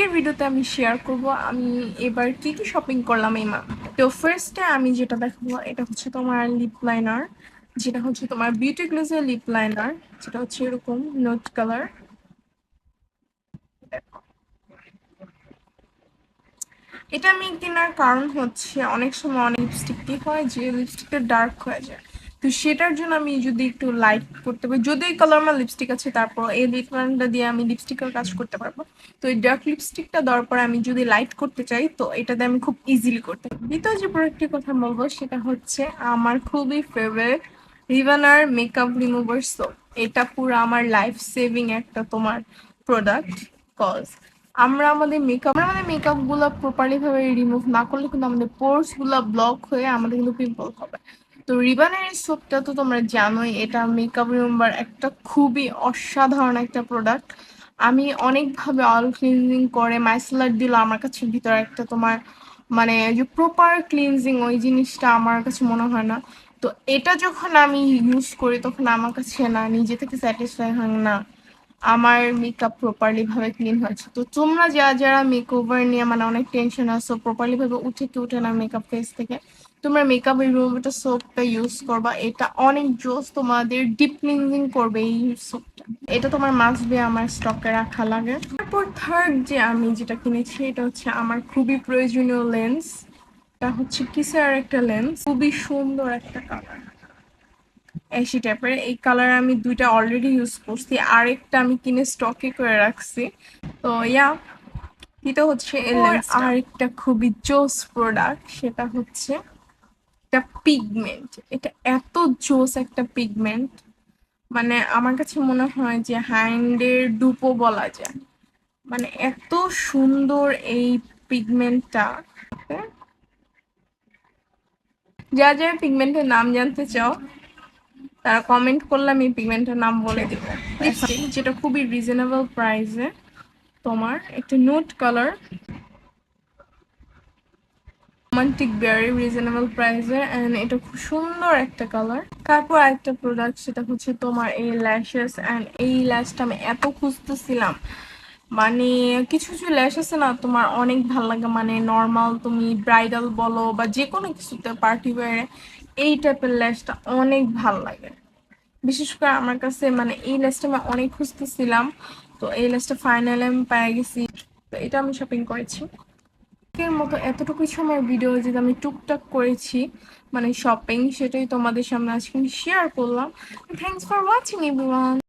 আজকের ভিডিওতে আমি শেয়ার করব, আমি এবার কি কি শপিং করলাম এই মা তো ফার্স্টে আমি যেটা দেখাবো, এটা হচ্ছে তোমার লিপ লাইনার যেটা হচ্ছে তোমার বিউটি গ্লোজের লিপ লাইনার যেটা হচ্ছে এরকম নোট কালার এটা আমি কেনার কারণ হচ্ছে অনেক সময় অনেক লিপস্টিক কি হয়, যে লিপস্টিকটা ডার্ক হয়ে যায়। তো সেটার জন্য আমি যদি একটু লাইট করতে পারি, যদি এই কালার আমার লিপস্টিক আছে, তারপর এই লিপ লাইনটা দিয়ে আমি লিপস্টিকের কাজ করতে পারব। তো এই ডার্ক লিপস্টিকটা দেওয়ার পরে আমি যদি লাইট করতে চাই, তো এটাতে আমি খুব ইজিলি করতে পারি দ্বিতীয় যে প্রোডাক্টের কথা বলব, সেটা হচ্ছে আমার খুবই ফেভারিট রিভানার মেকআপ রিমুভার সোপ এটা পুরো আমার লাইফ সেভিং একটা তোমার প্রোডাক্ট কজ আমরা আমাদের মেকআপ আমরা আমাদের মেকআপগুলো প্রপারলি ভাবে রিমুভ না করলে কিন্তু আমাদের পোর্সগুলো ব্লক হয়ে আমাদের কিন্তু পিম্পল হবে। তো রিবানের এই সোপটা তো তোমরা জানোই, এটা মেকআপ রিমুভার একটা খুবই অসাধারণ একটা প্রোডাক্ট আমি অনেকভাবে অয়েল ক্লিনজিং করে মাইসেলার দিল আমার কাছে, ভিতরে একটা তোমার মানে যে প্রপার ক্লিনজিং ওই জিনিসটা আমার কাছে মনে হয় না। তো এটা যখন আমি ইউজ করি তখন আমার কাছে না, নিজে থেকে স্যাটিসফাই হয় না। আমার মেকআপ প্রপারলি ভাবে ক্লিন হয়েছে। তো তোমরা যারা যারা মেকওভার নিয়ে মানে অনেক টেনশন আসো প্রপারলি ভাবে উঠে কি উঠে না মেকআপ ফেস থেকে, তোমরা মেকআপ রিমুভারটা সোপটা ইউজ করবা। এটা অনেক জোস তোমাদের ডিপ ক্লিনজিং করবে এই সোপটা এটা তোমার মাস্ট বি আমার স্টকে রাখা লাগে। তারপর থার্ড যে আমি যেটা কিনেছি, এটা হচ্ছে আমার খুবই প্রয়োজনীয় লেন্স এটা হচ্ছে কিসের একটা লেন্স খুবই সুন্দর একটা কালার অ্যাশি টাইপের। এই কালার আমি দুইটা অলরেডি ইউজ করছি। আরেকটা আমি কিনে স্টকে করে রাখছি। তো ইয়া এটা হচ্ছে আরেকটা খুবই জোস প্রোডাক্ট সেটা হচ্ছে একটা পিগমেন্ট এটা এত জোস একটা পিগমেন্ট মানে আমার কাছে মনে হয় যে হ্যান্ডের ডুপো বলা যায়। মানে এত সুন্দর এই পিগমেন্টটা যা যা পিগমেন্টের নাম জানতে চাও তারা কমেন্ট করলে আমি পিগমেন্টের নাম বলে দেব। যেটা খুবই রিজনেবল প্রাইসে তোমার একটা note colour romantic very reasonable প্রাইসে এন্ড এটা খুব সুন্দর একটা কালার তারপর একটা প্রোডাক্ট সেটা হচ্ছে তোমার এই ল্যাশেস এন্ড এই ল্যাশটা আমি এত খুঁজতেছিলাম। মানে কিছু কিছু ল্যাশ আছে না তোমার অনেক ভালো লাগে। মানে নর্মাল তুমি ব্রাইডাল বলো বা যে কোনো কিছুতে পার্টি ওয়ারে এই টাইপের ল্যাসটা অনেক ভালো লাগে। বিশেষ করে আমার কাছে মানে এই ল্যাসটা আমি অনেক খুঁজতেছিলাম। তো এই ল্যাসটা ফাইনালে আমি পেয়ে গেছি। তো এটা আমি শপিং করেছি। এর মতো এতটুকু সময় ভিডিও যেটা আমি টুকটাক করেছি মানে শপিং সেটাই তোমাদের সামনে আজকে শেয়ার করলাম। Thanks for watching everyone